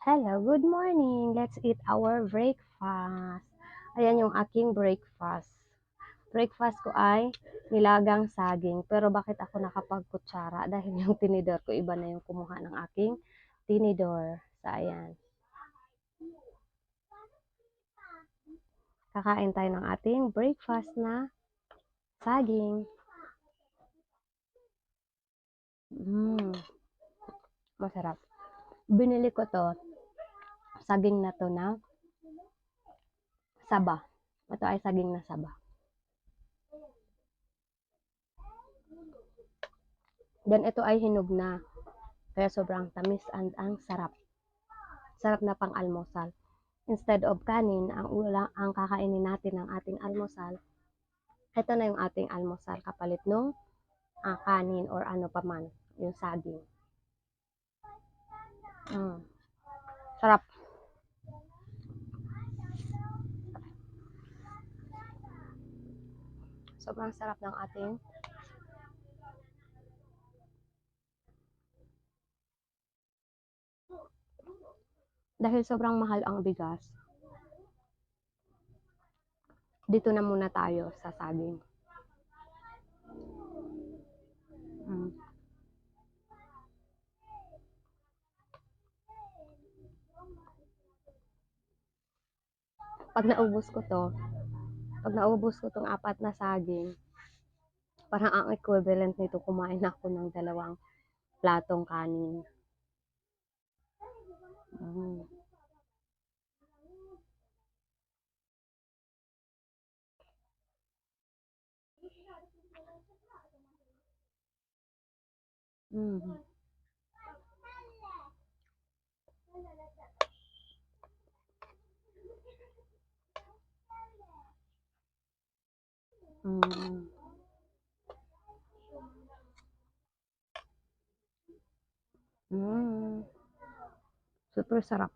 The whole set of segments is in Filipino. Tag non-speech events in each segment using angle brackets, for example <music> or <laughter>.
Hello, good morning. Let's eat our breakfast. Ayan yung aking breakfast. Breakfast ko ay nilagang saging. Pero bakit ako nakapagkutsara? <laughs> Dahil yung tinidor ko, iba na yung kumuha ng aking tinidor. So, ayan. Kakain tayo ng ating breakfast na saging. Mmm. Masarap. Binili ko to. Saging na to na saba. Ito ay saging na saba. Then ito ay hinog na. Kaya sobrang tamis and ang sarap. Sarap na pang almusal. Instead of kanin, ang ula, ang kakainin natin ng ating almusal, ito na yung ating almusal kapalit nung uh, kanin or ano pa man, yung saging. Mm. Sarap. Sobrang sarap ng ating dahil sobrang mahal ang bigas. Dito na muna tayo sa saging. Mm. Pag naubos ko to, pag naubos ko tong apat na saging, parang ang equivalent nito kumain ako ng dalawang platong kanin. Mm. Mm. Mm. Mm. Super sarap.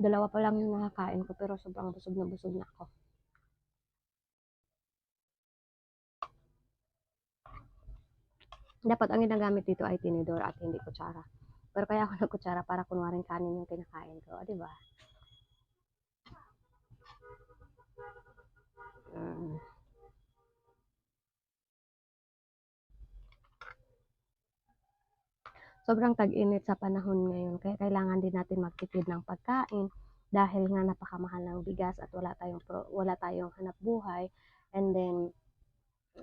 Dalawa pa lang yung nakakain ko pero sobrang busog na busog na ako. Dapat ang ginagamit dito ay tinidor at hindi kutsara. Pero kaya ako <laughs> nagkutsara para kunwaring kanin yung kinakain ko, di ba? Mm. Sobrang tag-init sa panahon ngayon, kaya kailangan din natin magtipid ng pagkain dahil nga napakamahal ng bigas at wala tayong wala tayong hanap buhay. And then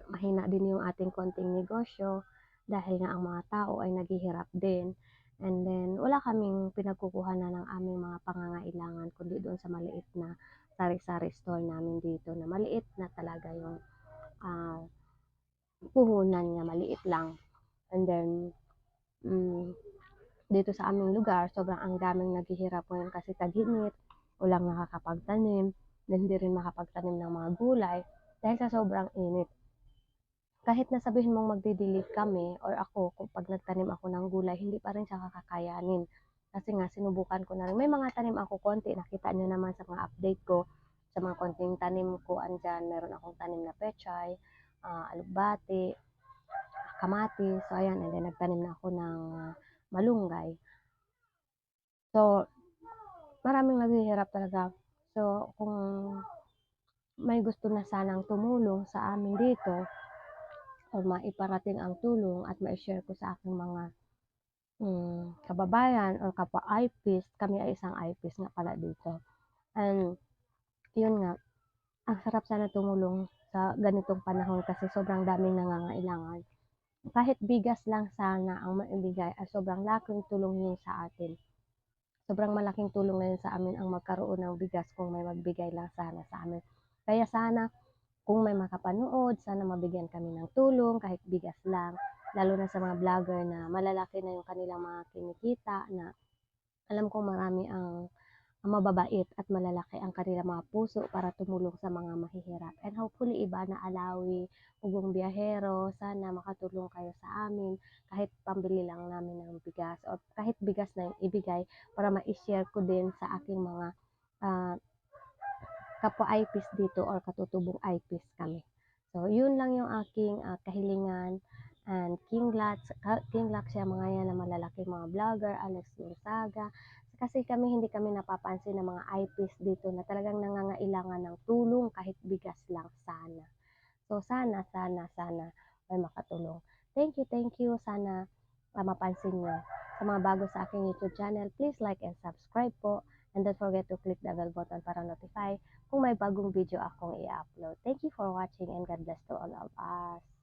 mahina din yung ating konting negosyo dahil nga ang mga tao ay naghihirap din. And then wala kaming pinagkukuhanan ng aming mga pangangailangan kundi doon sa maliit na sari-sari store namin dito na maliit na talaga yung uh, puhunan niya maliit lang. And then um, dito sa aming lugar, sobrang ang daming naghihirap ngayon kasi taghinit, walang nakakapagtanim, hindi rin makapagtanim ng mga gulay dahil sa sobrang init. Kahit na sabihin mong magdi-delete kami or ako, kung pag nagtanim ako ng gulay, hindi pa rin siya kakakayanin. Kasi nga, sinubukan ko na rin. May mga tanim ako konti, nakita nyo naman sa mga update ko, sa mga konting tanim ko, andyan, meron akong tanim na pechay, uh, alubati, kamatis. So, ayan, and then nagtanim na ako ng uh, malunggay. So, maraming naghihirap talaga. So, kung may gusto na sanang tumulong sa amin dito, o maiparating ang tulong at ma-share ko sa aking mga um, kababayan o kapwa IPIS, kami ay isang IPIS nga pala dito. And, yun nga, ang sarap sana tumulong sa ganitong panahon kasi sobrang daming nangangailangan kahit bigas lang sana ang maibigay ay sobrang laking tulong yun sa atin. Sobrang malaking tulong na yun sa amin ang magkaroon ng bigas kung may magbigay lang sana sa amin. Kaya sana kung may makapanood, sana mabigyan kami ng tulong kahit bigas lang. Lalo na sa mga vlogger na malalaki na yung kanilang mga kinikita na alam kong marami ang mababait at malalaki ang kanilang mga puso para tumulong sa mga mahihirap. And hopefully iba na alawi, ugong biyahero, sana makatulong kayo sa amin kahit pambili lang namin ng bigas o kahit bigas na yung ibigay para ma-share ko din sa aking mga uh, kapwa IPs dito or katutubong IPs kami. So, yun lang yung aking uh, kahilingan and King Lats, King Lats siya mga yan na malalaki mga vlogger, Alex Gonzaga, kasi kami hindi kami napapansin ng mga IPs dito na talagang nangangailangan ng tulong kahit bigas lang sana. So sana, sana, sana may makatulong. Thank you, thank you. Sana uh, mapansin nyo. Sa mga bago sa aking YouTube channel, please like and subscribe po. And don't forget to click the bell button para notify kung may bagong video akong i-upload. Thank you for watching and God bless to all of us.